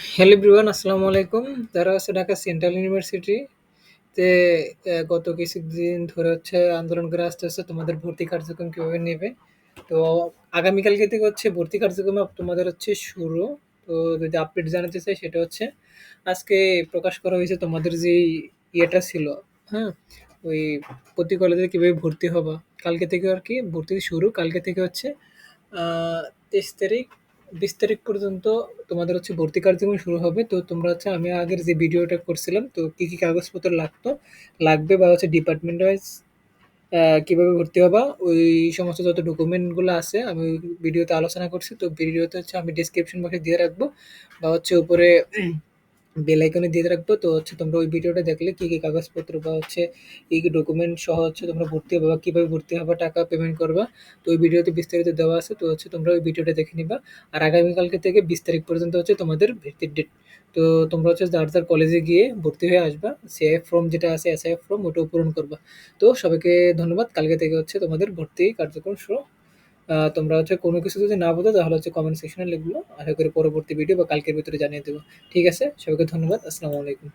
Hello everyone আসসালামু আলাইকুম। যারা হচ্ছে ঢাকা সেন্ট্রাল ইউনিভার্সিটি তে আহ, গত কিছুদিন ধরে হচ্ছে আন্দোলন করে আসতে হচ্ছে তোমাদের ভর্তি কার্যক্রম কীভাবে নেবে? তো আগামীকালকে থেকে হচ্ছে ভর্তি কার্যক্রম তোমাদের হচ্ছে শুরু। তো যদি আপডেট জানাতে চাই সেটা হচ্ছে আজকে প্রকাশ করা হয়েছে তোমাদের যে ইয়েটা ছিল হ্যাঁ ওই প্রতি কলেজে কীভাবে ভর্তি হবা। কালকে থেকে আর কি ভর্তি শুরু কালকে থেকে হচ্ছে তেইশ তারিখ বিশ তারিখ পর্যন্ত তোমাদের হচ্ছে ভর্তি কার্যক্রম শুরু হবে। তো তোমরা হচ্ছে, আমি আগের যে ভিডিওটা করছিলাম, তো কী কী কাগজপত্র লাগতো, লাগবে বা হচ্ছে ডিপার্টমেন্ট ওয়াইজ কীভাবে ভর্তি হবা, ওই সমস্ত যত ডকুমেন্টগুলো আছে, আমি ভিডিওতে আলোচনা করছি। তো ভিডিওতে হচ্ছে আমি ডিসক্রিপশন বক্সে দিয়ে রাখব। বা হচ্ছে উপরে বেল আইকনে দিয়ে রাখব। তো হচ্ছে তোমরা ওই ভিডিওটা দেখলে কি কি কাগজপত্র বা হচ্ছে কি কি ডকুমেন্ট সহ হচ্ছে তোমরা ভর্তি হবে বা কীভাবে ভর্তি হবে, টাকা পেমেন্ট করবা। তো ওই ভিডিওতে বিস্তারিত দেওয়া আছে। তো হচ্ছে তোমরা ওই ভিডিওটা দেখে নিবা। আর আগামীকালকে থেকে বিশ তারিখ পর্যন্ত হচ্ছে তোমাদের ভর্তির ডেট তো তোমরা হচ্ছে যার যার কলেজে গিয়ে ভর্তি হয়ে আসবা সিআইএফ ফর্ম যেটা আছে এসআইএফ ফর্ম ওটাও পূরণ করবা। তো সবাইকে ধন্যবাদ। কালকে থেকে হচ্ছে তোমাদের ভর্তি কার্যক্রম শুরু তোমরা হচ্ছে কোনো কিছু যদি না বোঝো, তাহলে হচ্ছে কমেন্ট সেকশনে লিখব। আশা করি পরবর্তী ভিডিও বা কালকের ভিতরে জানিয়ে দেবো। ঠিক আছে? সবাইকে ধন্যবাদ। আসসালামু আলাইকুম।